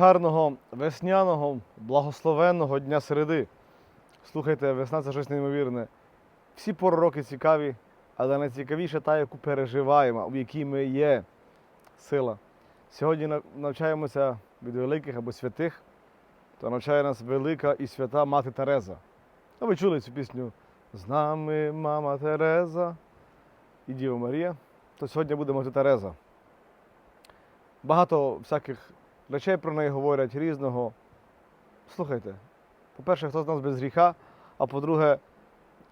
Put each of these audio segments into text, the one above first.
гарного весняного, благословенного дня середи. Слухайте, весна це щось неймовірне. Всі пори роки цікаві, але найцікавіше та, яку переживаємо, в якій ми є сила. Сьогодні навчаємося від великих або святих, то навчає нас велика і свята мати Тереза. Ну, ви чули цю пісню З нами мама Тереза і Діва Марія. То сьогодні буде мати Тереза. Багато всяких речей про неї говорять різного. Слухайте, по-перше, хто з нас без гріха, а по-друге,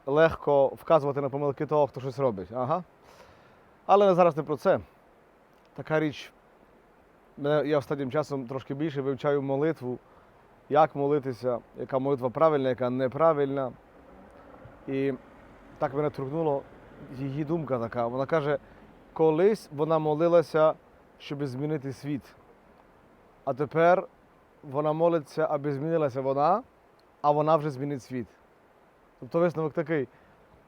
легко вказувати на помилки того, хто щось робить. Ага. Але зараз не про це. Така річ, я останнім часом трошки більше вивчаю молитву, як молитися, яка молитва правильна, яка неправильна. І так мене торкнуло її думка така. Вона каже, колись вона молилася, щоб змінити світ. А тепер вона молиться, аби змінилася вона, а вона вже змінить світ. Тобто висновок такий: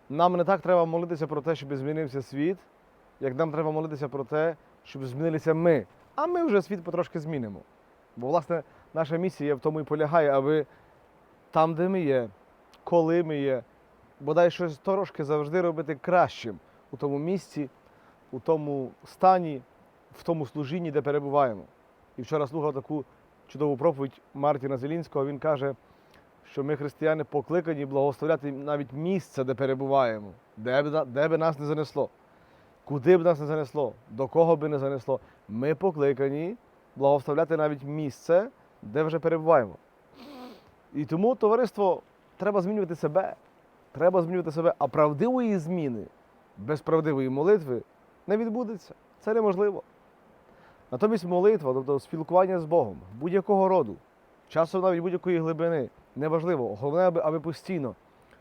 нам не так треба молитися про те, щоб змінився світ, як нам треба молитися про те, щоб змінилися ми. А ми вже світ потрошки змінимо. Бо, власне, наша місія в тому і полягає, аби там, де ми є, коли ми є, бодай щось трошки завжди робити кращим у тому місці, у тому стані, в тому служінні, де перебуваємо. І вчора слухав таку чудову проповідь Мартіна Зелінського. Він каже, що ми, християни, покликані благословляти навіть місце, де перебуваємо, де б, де би нас не занесло, куди б нас не занесло, до кого би не занесло. Ми покликані благословляти навіть місце, де вже перебуваємо. І тому, товариство, треба змінювати себе. Треба змінювати себе, а правдивої зміни без правдивої молитви не відбудеться. Це неможливо. Натомість молитва, тобто спілкування з Богом будь-якого роду, часом навіть будь-якої глибини, неважливо. Головне, аби, аби постійно,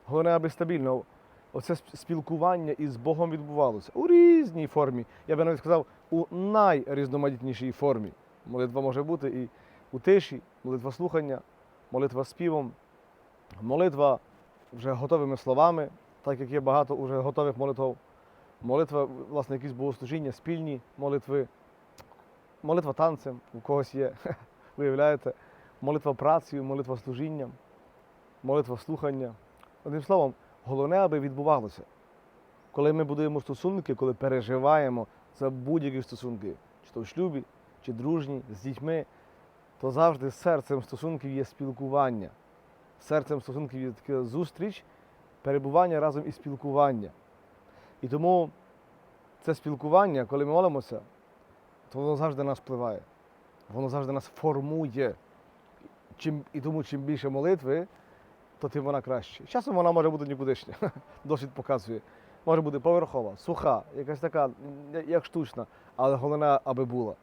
головне, аби стабільно. Оце спілкування із Богом відбувалося у різній формі. Я би навіть сказав, у найрізноманітнішій формі. Молитва може бути і у тиші, молитва слухання, молитва співом, молитва вже готовими словами, так як є багато вже готових молитв. Молитва, власне, якісь богослужіння, спільні молитви, молитва танцем, у когось є, виявляєте, молитва працею, молитва служінням, молитва слухання. Одним словом, головне, аби відбувалося. Коли ми будуємо стосунки, коли переживаємо за будь-які стосунки, чи то в шлюбі, чи дружні, з дітьми, то завжди серцем стосунків є спілкування. Серцем стосунків є така зустріч, перебування разом і спілкування. І тому це спілкування, коли ми молимося, то воно завжди нас впливає. Воно завжди нас формує. Чим, і тому чим більше молитви, то тим вона краще. Часом вона може бути нікудишня, досвід показує. Може бути поверхова, суха, якась така, як штучна, але головне, аби була.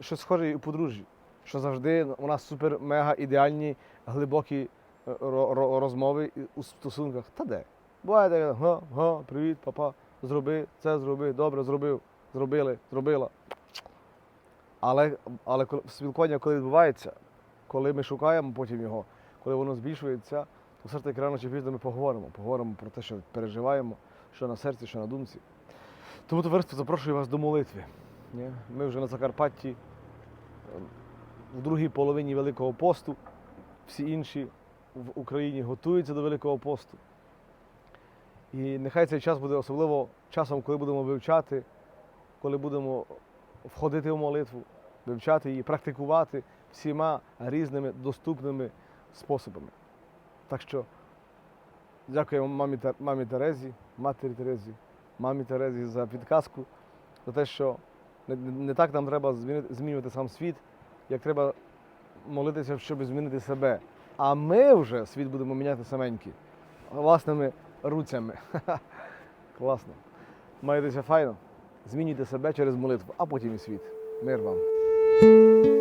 Щось схоже і у подружжі, що завжди у нас супер мега ідеальні, глибокі е, ро- ро- розмови у стосунках. Та де? Буває таке, га, га, привіт, папа, зроби, це зроби, добре, зробив, зробили, зробила. Але, але спілкування, коли відбувається, коли ми шукаємо потім його, коли воно збільшується, то все ж таки рано чи пізно ми поговоримо. Поговоримо про те, що переживаємо, що на серці, що на думці. Тому товариство запрошую вас до молитви. Ми вже на Закарпатті е, в другій половині Великого посту, всі інші в Україні готуються до Великого посту. І нехай цей час буде особливо часом, коли будемо вивчати, коли будемо входити в молитву, вивчати її, практикувати всіма різними доступними способами. Так що дякуємо мамі, мамі Терезі, матері Терезі, мамі Терезі за підказку, за те, що не, не так нам треба змінювати сам світ, як треба молитися, щоб змінити себе. А ми вже світ будемо міняти саменькі, власними руцями. Класно. Маєтеся файно. Змінюйте себе через молитву, а потім і світ. Мир вам.